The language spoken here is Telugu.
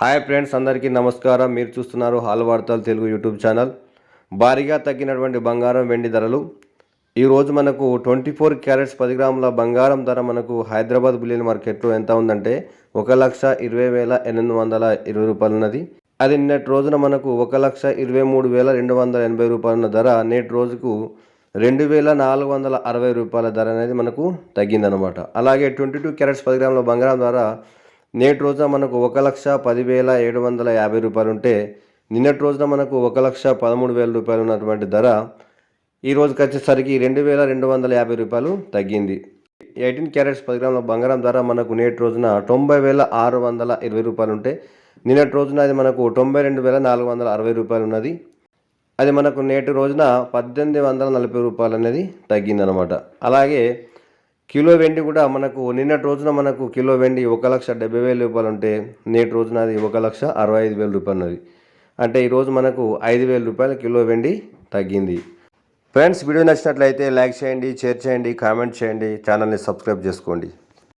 హాయ్ ఫ్రెండ్స్ అందరికీ నమస్కారం. మీరు చూస్తున్నారు హాల్ వార్తలు తెలుగు యూట్యూబ్ ఛానల్. భారీగా తగ్గినటువంటి బంగారం వెండి ధరలు. ఈరోజు మనకు ట్వంటీ ఫోర్ క్యారెట్స్ పది గ్రాముల బంగారం ధర మనకు హైదరాబాద్ బులియన్ మార్కెట్లో ఎంత ఉందంటే ఒక లక్ష ఇరవై వేల ఎనిమిది వందల ఇరవై రూపాయలు ఉన్నది. అది నిన్నటి రోజున మనకు ఒక లక్ష ఇరవై మూడు వేల రెండు వందల ఎనభై రూపాయల ధర. నేటి రోజుకు రెండు వేల నాలుగు వందల అరవై రూపాయల ధర అనేది మనకు తగ్గిందనమాట అలాగే ట్వంటీ టూ క్యారెట్స్ పది గ్రాముల బంగారం ధర నేటి రోజున మనకు ఒక లక్ష పదివేల ఏడు వందల యాభై రూపాయలు ఉంటే నిన్నటి రోజున మనకు ఒక లక్ష పదమూడు వేల రూపాయలు ఉన్నటువంటి ధర ఈ రోజుకి వచ్చేసరికి రెండు వేల రెండు వందల యాభై రూపాయలు తగ్గింది. ఎయిటీన్ క్యారెట్స్ పది గ్రాముల బంగారం ధర మనకు నేటి రోజున తొంభై వేల ఆరు వందల ఇరవై రూపాయలు ఉంటే నిన్నటి రోజున అది మనకు తొంభై రెండు వేల నాలుగు వందల అరవై రూపాయలు ఉన్నది. అది మనకు నేటి రోజున పద్దెనిమిది వందల నలభై రూపాయలు అనేది తగ్గిందనమాట అలాగే కిలో వెండి కూడా మనకు నిన్నటి రోజున మనకు కిలో వెండి ఒక లక్ష డెబ్బై వేల రూపాయలు ఉంటే నేటి రోజున అది ఒక లక్ష అరవై ఐదు వేల రూపాయలు ఉన్నది అంటే ఈరోజు మనకు ఐదు వేల రూపాయలు కిలో వెండి తగ్గింది. ఫ్రెండ్స్ వీడియో నచ్చినట్లయితే లైక్ చేయండి షేర్ చేయండి కామెంట్ చేయండి ఛానల్ని సబ్స్క్రైబ్ చేసుకోండి.